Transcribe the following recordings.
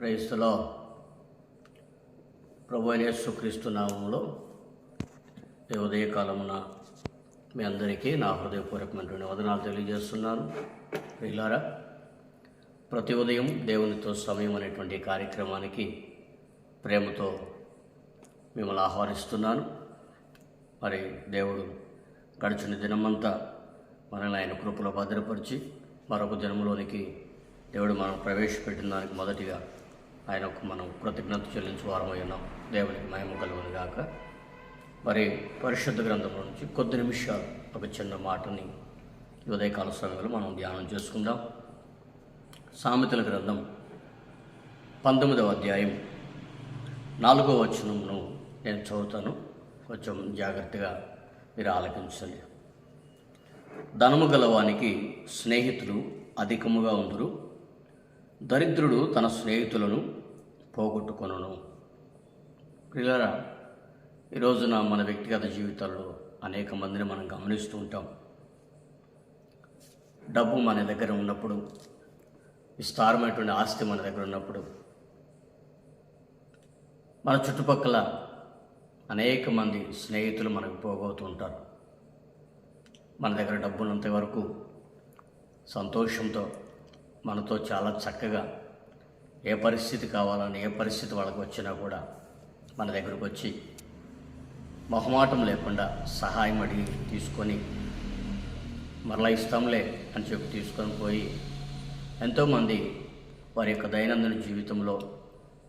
క్రైస్తులో ప్రభు అయిన యేసుక్రీస్తు నామంలో ఈ ఉదయకాలమున మీ అందరికీ నా హృదయపూర్వకమైనటువంటి వదనాలు తెలియజేస్తున్నాను. ప్రియులారా ప్రతి ఉదయం దేవునితో సమయం అనేటువంటి కార్యక్రమానికి ప్రేమతో మిమ్మల్ని ఆహ్వానిస్తున్నాను. మరి దేవుడు గడిచిన దినమంతా మనల్ని ఆయన కృపలో భద్రపరిచి మరొక దినంలోనికి దేవుడు మనం ప్రవేశపెట్టిన దానికి మొదటిగా ఆయనకు మనం కృతజ్ఞత చెల్లించు వారమై ఉన్నాం. దేవునికి మహిమ కలుగును గాక. మరి పరిశుద్ధ గ్రంథంలో నుంచి కొద్ది నిమిషాలు ఒక చిన్న మాటని ఉదయకాల సమయంలో మనం ధ్యానం చేసుకుందాం. సామెతల గ్రంథం పంతొమ్మిదవ అధ్యాయం నాలుగవ వచనమును నేను చదువుతాను. కొంచెం జాగ్రత్తగా మీరు ఆలకించండి. ధనము గలవానికి స్నేహితులు అధికముగా ఉందరు. దరిద్రుడు తన స్నేహితులను పోగొట్టుకొనును. పిల్లరా ఈ రోజున మన వ్యక్తిగత జీవితాల్లో అనేక మందిని మనం గమనిస్తూ ఉంటాం. డబ్బు మన దగ్గర ఉన్నప్పుడు విస్తారమైనటువంటి ఆస్తి మన దగ్గర ఉన్నప్పుడు మన చుట్టుపక్కల అనేక మంది స్నేహితులు మనకు పోగొతూ ఉంటారు. మన దగ్గర డబ్బున్నంత వరకు సంతోషంతో మనతో చాలా చక్కగా ఏ పరిస్థితి కావాలని ఏ పరిస్థితి వాళ్ళకి వచ్చినా కూడా మన దగ్గరకు వచ్చి మొహమాటం లేకుండా సహాయం అడిగి తీసుకొని మరలా ఇస్తాంలే అని చెప్పి తీసుకొని పోయి ఎంతోమంది వారి యొక్క దైనందిన జీవితంలో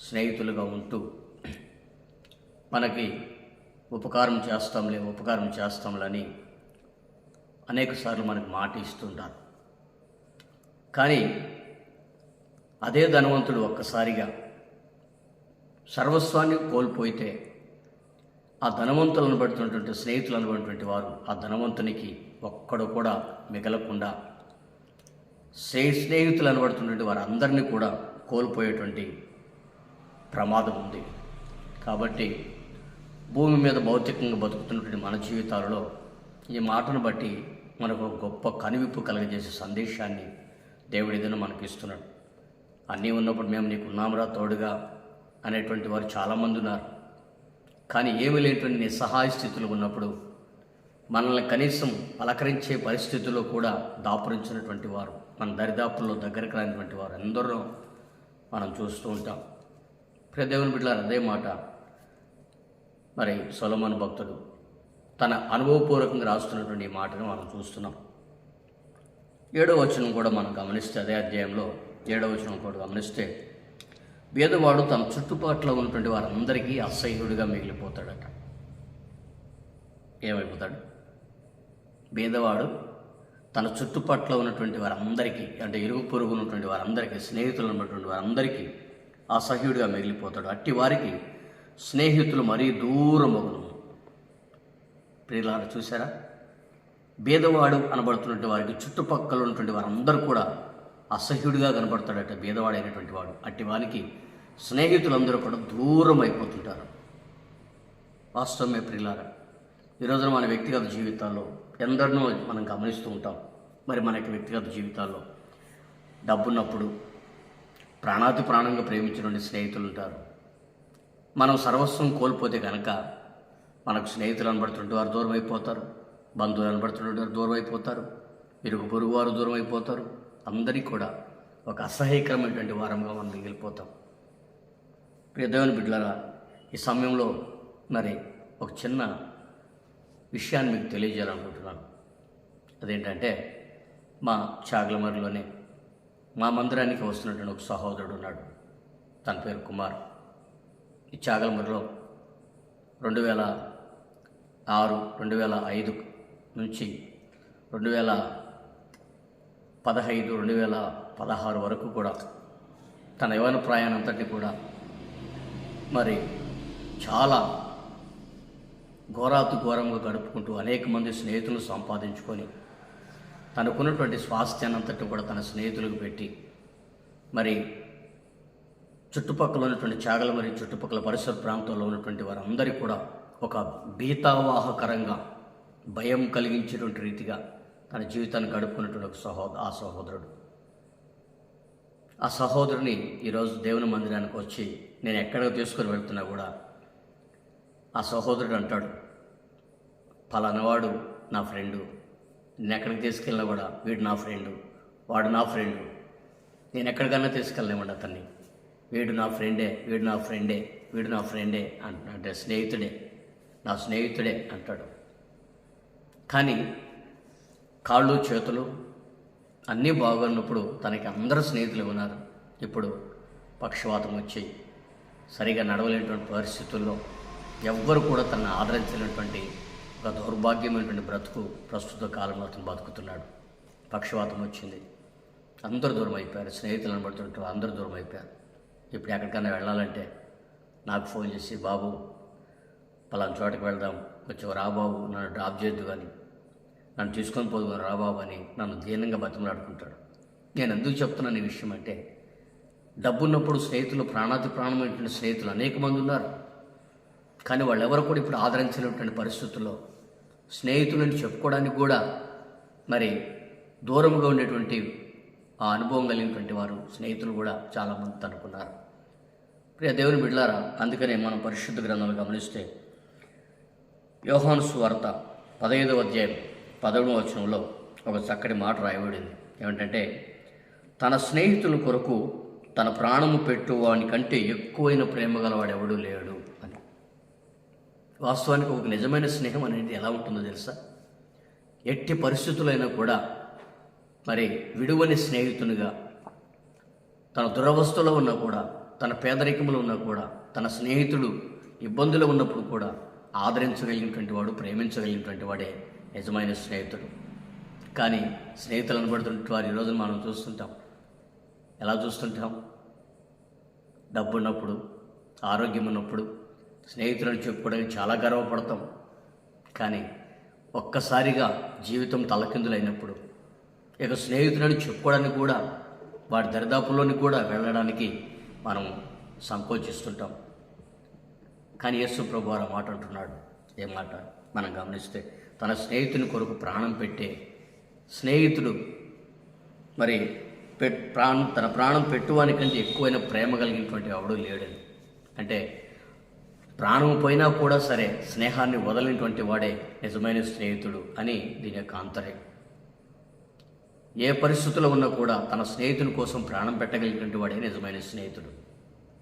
స్నేహితులుగా ఉంటూ మనకి ఉపకారం చేస్తాంలే ఉపకారం చేస్తాంలని అనేక సార్లు మనకు మాట ఇస్తుంటారు. కానీ అదే ధనవంతుడు ఒక్కసారిగా సర్వస్వాన్ని కోల్పోయితే ఆ ధనవంతులను పడుతున్నటువంటి స్నేహితులు అనుకున్నటువంటి వారు ఆ ధనవంతునికి ఒక్కడు కూడా మిగలకుండా స్నే స్నేహితులు అనబడుతున్నటువంటి వారందరినీ కూడా కోల్పోయేటువంటి ప్రమాదం ఉంది. కాబట్టి భూమి మీద భౌతికంగా బతుకుతున్నటువంటి మన జీవితాలలో ఈ మాటను బట్టి మనకు గొప్ప కనువిప్పు కలగజేసే సందేశాన్ని దేవుడి దిన మనకి ఇస్తున్నాడు. అన్నీ ఉన్నప్పుడు మేము నీకు ఉన్నామురా తోడుగా అనేటువంటి వారు చాలామంది ఉన్నారు. కానీ ఏమీ లేనటువంటి నిస్సహాయ స్థితిలో ఉన్నప్పుడు మనల్ని కనీసం పలకరించే పరిస్థితుల్లో కూడా దాపురించినటువంటి వారు మన దరిదాపుల్లో దగ్గరకు రానిటువంటి వారు ఎందరో మనం చూస్తూ ఉంటాం. ప్రదేవుని బిడ్డలారు అదే మాట. మరి సొలమన్ భక్తుడు తన అనుభవపూర్వకంగా రాస్తున్నటువంటి ఈ మాటను మనం చూస్తున్నాం. ఏడో వచనం కూడా మనం గమనిస్తే అదే అధ్యాయంలో ఏడవ వచనం కూడా గమనిస్తే బీదవాడు తన చుట్టుపక్కల ఉన్నటువంటి వారందరికీ అసహ్యుడిగా మిగిలిపోతాడట. ఏమైపోతాడు? బీదవాడు తన చుట్టుపక్కల ఉన్నటువంటి వారందరికీ అంటే ఇరుగు పొరుగు ఉన్నటువంటి వారందరికీ స్నేహితులు ఉన్నటువంటి వారందరికీ అసహ్యుడిగా మిగిలిపోతాడు. అట్టి వారికి స్నేహితులు మరీ దూరమగును ప్రియులారా చూసారా? బీదవాడు అనబడుతున్నటువంటి వారికి చుట్టుపక్కల ఉన్నటువంటి వారందరూ కూడా అసహ్యుడిగా కనబడతాడట భేదవాడైనటువంటి వాడు. అట్టి వానికి స్నేహితులందరూ కూడా దూరం అయిపోతుంటారు. వాస్తవమే ప్రియులారా? ఈ రోజున మన వ్యక్తిగత జీవితాల్లో ఎందరినో మనం గమనిస్తూ ఉంటాం. మరి మనకి వ్యక్తిగత జీవితాల్లో డబ్బున్నప్పుడు ప్రాణాతి ప్రాణంగా ప్రేమించినటువంటి స్నేహితులు ఉంటారు. మనం సర్వస్వం కోల్పోతే కనుక మనకు స్నేహితులు అనబడుతుంటే వారు దూరం అయిపోతారు బంధువులు అనబడుతుంటే వారు దూరం అయిపోతారు ఇరుగు పొరుగు వారు దూరం అయిపోతారు అందరికీ కూడా ఒక అసహ్యకరమైనటువంటి వారంగా మనం మిగిలిపోతాం. ప్రియ దేవుని బిడ్డలారా ఈ సమయంలో మరి ఒక చిన్న విషయాన్ని మీకు తెలియజేయాలనుకుంటున్నాను. అదేంటంటే మా చాగలమరిలోనే మా మందిరానికి వస్తున్నటువంటి ఒక సహోదరుడు ఉన్నాడు. తన పేరు కుమార్. ఈ చాగలమరిలో రెండు వేల ఆరు రెండు వేల ఐదు నుంచి రెండు వేల పదహైదు రెండు వేల పదహారు వరకు కూడా తన యవన ప్రయాణం అంతటి కూడా మరి చాలా ఘోరాతు ఘోరంగా గడుపుకుంటూ అనేక మంది స్నేహితులను సంపాదించుకొని తనకున్నటువంటి స్వాస్థ్యాన్ని అంతటి కూడా తన స్నేహితులకు పెట్టి మరి చుట్టుపక్కల ఉన్నటువంటి చాగల మరియు చుట్టుపక్కల పరిసర ప్రాంతంలో ఉన్నటువంటి వారందరికీ కూడా ఒక భీతావాహకరంగా భయం కలిగించేటువంటి రీతిగా తన జీవితాన్ని గడుపుకున్నటువంటి ఒక సహోద ఆ సహోదరుడు. ఆ సహోదరుని ఈరోజు దేవుని మందిరానికి వచ్చి నేను ఎక్కడికి తీసుకొని వెళ్తున్నా కూడా ఆ సహోదరుడు అంటాడు పలానవాడు నా ఫ్రెండు. నేను ఎక్కడికి తీసుకెళ్ళినా కూడా వీడు నా ఫ్రెండు. వాడు నా ఫ్రెండు. నేను ఎక్కడికన్నా తీసుకెళ్ళలేమండి అతన్ని. వీడు నా ఫ్రెండే వీడు నా ఫ్రెండే వీడు నా ఫ్రెండే అంట అంటే స్నేహితుడే నా స్నేహితుడే అంటాడు. కానీ కాళ్ళు చేతులు అన్నీ బాగున్నప్పుడు తనకి అందరు స్నేహితులు ఉన్నారు. ఇప్పుడు పక్షవాతం వచ్చి సరిగా నడవలేనటువంటి పరిస్థితుల్లో ఎవ్వరు కూడా తనను ఆదరించలేనటువంటి ఒక దౌర్భాగ్యమైనటువంటి బ్రతుకు ప్రస్తుత కాలంలో అతను బతుకుతున్నాడు. పక్షవాతం వచ్చింది. అందరూ దూరం అయిపోయారు. స్నేహితులు అనబడుతుంటారు అందరూ దూరం అయిపోయారు. ఇప్పుడు ఎక్కడికైనా వెళ్ళాలంటే నాకు ఫోన్ చేసి బాబు పలానా చోటకి వెళ్దాం. కొంచెం రాబాబు నన్ను డ్రాప్ చేయొద్దు కానీ. నన్ను తీసుకొని పోదు రా బాబు అని నన్ను దీనంగా బతిమలాడుకుంటాడు. నేను ఎందుకు చెప్తున్నాను ఈ విషయం అంటే డబ్బున్నప్పుడు స్నేహితులు ప్రాణాతి ప్రాణమైనటువంటి స్నేహితులు అనేక మంది ఉన్నారు. కానీ వాళ్ళెవరు కూడా ఇప్పుడు ఆదరించినటువంటి పరిస్థితుల్లో స్నేహితులని చెప్పుకోవడానికి కూడా మరి దూరంగా ఉండేటువంటి ఆ అనుభవం కలిగినటువంటి వారు స్నేహితులు కూడా చాలామంది అనుకున్నారు ప్రియ దేవుని బిడ్లారా అందుకనే మనం పరిశుద్ధ గ్రంథాలు గమనిస్తే యోహాను స్వార్త పదహైదవ అధ్యాయం పదమూడవ వచనంలో ఒక చక్కటి మాట రాయబడింది. ఏమిటంటే తన స్నేహితుల కొరకు తన ప్రాణము పెట్టు వాని కంటే ఎక్కువైన ప్రేమ గలవాడెవడూ లేడు అని. వాస్తవానికి ఒక నిజమైన స్నేహం అనేది ఎలా ఉంటుందో తెలుసా? ఎట్టి పరిస్థితులైనా కూడా మరి విడువని స్నేహితునిగా తన దురవస్థలో ఉన్నా కూడా తన పేదరికంలో ఉన్నా కూడా తన స్నేహితుడు ఇబ్బందులు ఉన్నప్పుడు కూడా ఆదరించగలిగినటువంటి వాడు ప్రేమించగలిగినటువంటి వాడే. నిజమైన స్నేహితుడు. కానీ స్నేహితులు అనబడుతున్నటువంటి వారు ఈరోజు మనం చూస్తుంటాం. ఎలా చూస్తుంటాం? డబ్బు ఉన్నప్పుడు ఆరోగ్యం ఉన్నప్పుడు స్నేహితులను చెప్పుకోవడానికి చాలా గర్వపడతాం. కానీ ఒక్కసారిగా జీవితం తలకిందులైనప్పుడు ఇక స్నేహితులను చెప్పుకోవడానికి కూడా వాడి దరిదాపుల్లోని కూడా వెళ్ళడానికి మనం సంకోచిస్తుంటాం. కానీ యేసు ప్రభు వారు ఆ మాట అంటున్నాడు ఏ మాట? మనం గమనిస్తే తన స్నేహితుని కొరకు ప్రాణం పెట్టే స్నేహితుడు. మరి పె ప్రాణం తన ప్రాణం పెట్టువానికంటే ఎక్కువైన ప్రేమ కలిగినటువంటి ఎవడూ లేడని అంటే ప్రాణం పోయినా కూడా సరే స్నేహాన్ని వదలినటువంటి వాడే నిజమైన స్నేహితుడు అని దీని యొక్క ఆంతర్యం ఏ పరిస్థితుల్లో ఉన్నా కూడా తన స్నేహితుని కోసం ప్రాణం పెట్టగలిగినటువంటి వాడే నిజమైన స్నేహితుడు.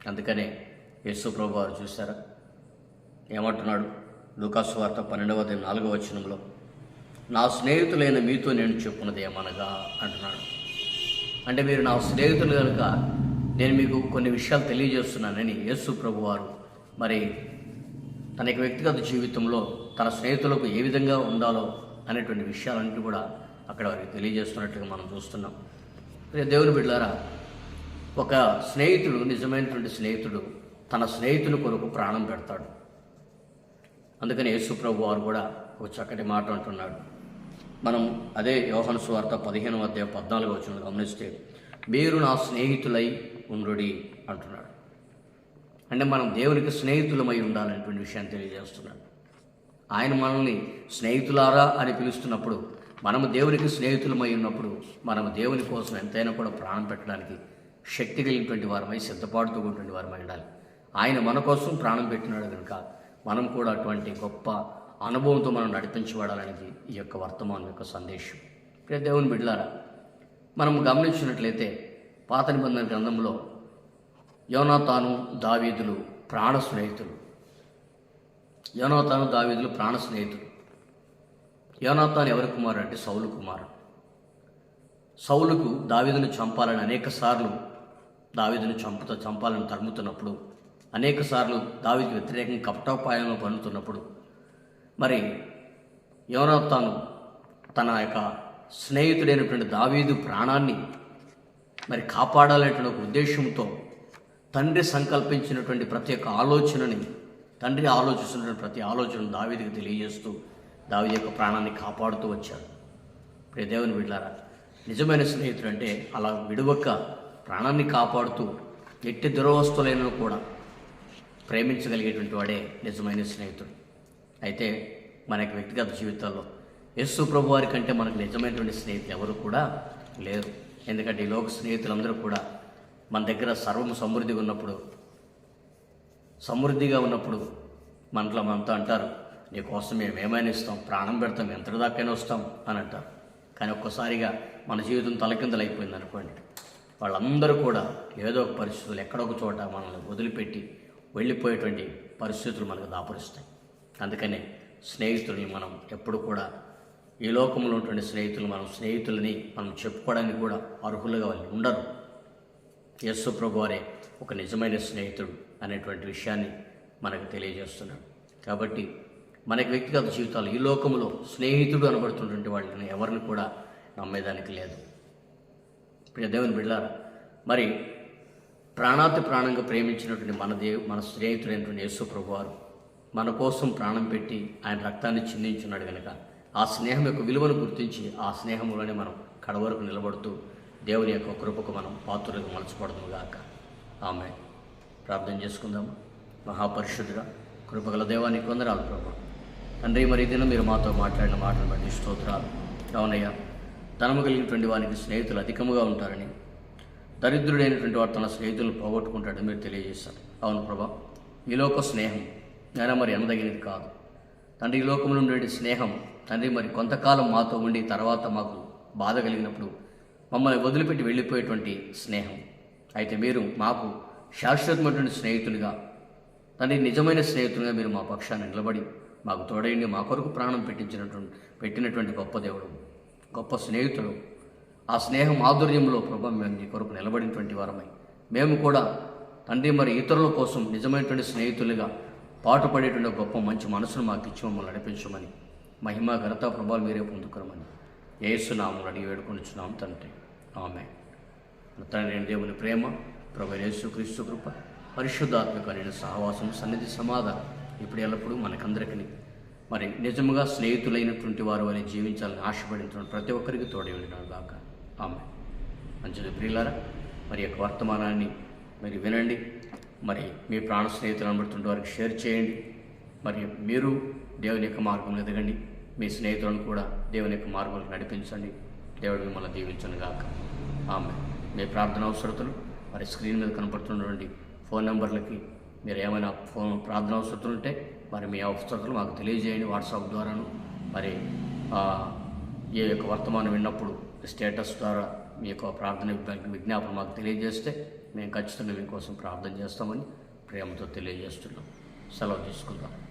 అందుకనే యేసు ప్రభు వారు ఏమంటున్నాడు? లుకాసు వార్త పన్నెండవది నాలుగవ వచనంలో నా స్నేహితులైన మీతో నేను చెప్పున్నది ఏమనగా అంటున్నాడు. అంటే మీరు నా స్నేహితులు కనుక నేను మీకు కొన్ని విషయాలు తెలియజేస్తున్నానని యేసు ప్రభు వారు మరి తన యొక్క వ్యక్తిగత జీవితంలో తన స్నేహితులకు ఏ విధంగా ఉండాలో అనేటువంటి విషయాలన్నీ కూడా అక్కడ వారికి తెలియజేస్తున్నట్టుగా మనం చూస్తున్నాం. ప్రియ దేవుని బిడ్డారా ఒక స్నేహితుడు నిజమైనటువంటి స్నేహితుడు తన స్నేహితుని కొరకు ప్రాణం పెడతాడు. అందుకని యేసుప్రభు వారు కూడా ఒక చక్కటి మాట అంటున్నాడు. మనం అదే యోహన్ స్వార్త పదిహేను అధ్యాయ పద్నాలుగు వచ్చిన గమనిస్తే మీరు నా స్నేహితులై ఉండుడి అంటున్నాడు. అంటే మనం దేవునికి స్నేహితులమై ఉండాలనేటువంటి విషయాన్ని తెలియజేస్తున్నాడు. ఆయన మనల్ని స్నేహితులారా అని పిలుస్తున్నప్పుడు మనము దేవునికి స్నేహితులమై ఉన్నప్పుడు మనము దేవుని కోసం ఎంతైనా కూడా ప్రాణం పెట్టడానికి శక్తి కలిగినటువంటి వారమై సిద్ధపాటుతో ఉన్నటువంటి వారమై ఉండాలి. ఆయన మన కోసం ప్రాణం పెట్టినాడు కనుక మనం కూడా అటువంటి గొప్ప అనుభవంతో మనం నడిపించబడాలనేది ఈ యొక్క వర్తమానం యొక్క సందేశం. ప్రియ దేవుని బిడ్లారా మనం గమనించినట్లయితే పాత నిబంధన గ్రంథంలో యోనాతాను దావీదులు ప్రాణ స్నేహితులు. యోనాతాను దావీదులు ప్రాణ స్నేహితులు. యోనాతాను ఎవరి కుమారుడు అంటే సౌలు కుమారుడు. సౌలుకు దావీదును చంపాలని అనేక సార్లు దావీదును చంపుతా చంపాలని తరుముతున్నప్పుడు అనేక సార్లు వ్యతిరేకంగా కపటోపాయంలో పండుతున్నప్పుడు మరి యోనాతాను తన యొక్క స్నేహితుడైనటువంటి దావీదు ప్రాణాన్ని మరి కాపాడాలనేటువంటి ఒక ఉద్దేశంతో తండ్రి సంకల్పించినటువంటి ప్రతి ఒక్క ఆలోచనని తండ్రి ఆలోచిస్తున్నటువంటి ప్రతి ఆలోచనను దావీదికి తెలియజేస్తూ దావీది యొక్క ప్రాణాన్ని కాపాడుతూ వచ్చాడు. ప్రియ దేవుని బిడ్డారా నిజమైన స్నేహితుడు అంటే అలా విడువక్క ప్రాణాన్ని కాపాడుతూ ఎట్టి దురవస్తులైన కూడా ప్రేమించగలిగేటువంటి వాడే నిజమైన స్నేహితుడు. అయితే మనకి వ్యక్తిగత జీవితాల్లో యేసు ప్రభు వారి కంటే మనకు నిజమైనటువంటి స్నేహితులు ఎవరు కూడా లేరు. ఎందుకంటే ఈ లోక స్నేహితులందరూ కూడా మన దగ్గర సర్వం సమృద్ధిగా ఉన్నప్పుడు సమృద్ధిగా ఉన్నప్పుడు మనలో మనతో అంటారు నీకోసం మేము ఏమైనా ఇస్తాం ప్రాణం పెడతాం ఎంత దాకైనా వస్తాం అని అంటారు. కానీ ఒక్కసారిగా మన జీవితం తలకిందలైపోయింది అనుకోండి వాళ్ళందరూ కూడా ఏదో ఒక పరిస్థితులు ఎక్కడొక చోట మనల్ని వదిలిపెట్టి వెళ్ళిపోయేటువంటి పరిస్థితులు మనకు దాపురిస్తాయి. అందుకనే స్నేహితుల్ని మనం ఎప్పుడు కూడా ఈ లోకంలో ఉన్నటువంటి స్నేహితులు మనం స్నేహితులని మనం చెప్పుకోవడానికి కూడా అర్హులుగా వాళ్ళు ఉండరు. యస్సు ప్రభు వారే ఒక నిజమైన స్నేహితుడు అనేటువంటి విషయాన్ని మనకు తెలియజేస్తున్నాడు. కాబట్టి మనకి వ్యక్తిగత జీవితాలు ఈ లోకంలో స్నేహితుడు అనబడుతున్నటువంటి వాళ్ళని ఎవరిని కూడా నమ్మేదానికి లేదు. ప్రియ దేవుని బిడ్డారా మరి ప్రాణాతి ప్రాణంగా ప్రేమించినటువంటి మన దేవు మన స్నేహితుడైనటువంటి యేసుప్రభు వారు మన కోసం ప్రాణం పెట్టి ఆయన రక్తాన్ని చిందించున్నాడు కనుక ఆ స్నేహం యొక్క విలువను గుర్తించి ఆ స్నేహంలోనే మనం కడవరకు నిలబడుతూ దేవుని యొక్క కృపకు మనం పాత్రలకు మలచబడము గాక. ఆమె ప్రార్థన చేసుకుందాం. మహాపరిశుద్ధుడా కృపగల దేవానికి కొందరాలు ప్రభు. తండ్రి మరి దినం మీరు మాతో మాట్లాడిన మాటలు బట్టి స్తోత్రాలు. అవునయ్యా ధనము కలిగినటువంటి వానికి స్నేహితులు అధికముగా ఉంటారని దరిద్రుడైనటువంటి వాడు తన స్నేహితులను పోగొట్టుకుంటాడని మీరు తెలియజేశారు. అవును ప్రభా ఈ లోక స్నేహం నేను మరి అనదగినది కాదు. తండ్రి ఈ లోకంలో ఉండే స్నేహం తండ్రి మరి కొంతకాలం మాతో ఉండి తర్వాత మాకు బాధ కలిగినప్పుడు మమ్మల్ని వదిలిపెట్టి వెళ్ళిపోయేటువంటి స్నేహం. అయితే మీరు మాకు శాశ్వతమైనటువంటి స్నేహితులుగా తండ్రి నిజమైన స్నేహితులుగా మీరు మా పక్షాన్ని నిలబడి మాకు తోడైండి మా కొరకు ప్రాణం పెట్టించినటువంటి పెట్టినటువంటి గొప్ప దేవుడు గొప్ప స్నేహితుడు ఆ స్నేహం మాధుర్యంలో ప్రభ మేము నీ కొరకు నిలబడినటువంటి వారమై. మేము కూడా తండ్రి మరి ఇతరుల కోసం నిజమైనటువంటి స్నేహితులుగా పాటుపడేటువంటి గొప్ప మంచి మనసును మాకు ఇచ్చి మమ్మల్ని నడిపించమని మహిమ ఘనత ప్రభావాలు మీరే పొందుకురమని ఏసునామని అడిగి వేడుకొనిచున్నాం తండ్రి. ఆమె తండ్రి దేవుని ప్రేమ ప్రభు యేసు క్రీస్తు కృప పరిశుద్ధాత్మక సహవాసం సన్నిధి సమాధానం ఇప్పుడు ఎల్లప్పుడూ మనకందరికీ. మరి నిజముగా స్నేహితులైనటువంటి వారు అని జీవించాలని ఆశపడిన ప్రతి ఒక్కరికి తోడే ఉండినాడు గాక ఆమె. మంచిది ప్రియులారా మరి యొక్క వర్తమానాన్ని మరి వినండి మరి మీ ప్రాణ స్నేహితులు అనబడుతుంటే వారికి షేర్ చేయండి మరి మీరు దేవుని యొక్క మార్గంలో ఎదగండి మీ స్నేహితులను కూడా దేవుని యొక్క మార్గంలో నడిపించండి దేవుడు మిమ్మల్ని దీవించను గాక. ఆమె. మీ ప్రార్థన అవసరతలు మరి స్క్రీన్ మీద కనపడుతున్నటువంటి ఫోన్ నెంబర్లకి మీరు ఏమైనా ఫోన్ ప్రార్థన అవసరతలు ఉంటే మరి మీ అవసరతలు మాకు తెలియజేయండి వాట్సాప్ ద్వారాను. మరి ఈ యొక్క వర్తమానం విన్నప్పుడు స్టేటస్ ద్వారా మీ యొక్క ప్రార్థన విజ్ఞాపనం విజ్ఞాపన మాకు తెలియజేస్తే మేము ఖచ్చితంగా మీకోసం ప్రార్థన చేస్తామని ప్రేమతో తెలియజేస్తున్నాం. సెలవు తీసుకుందాం.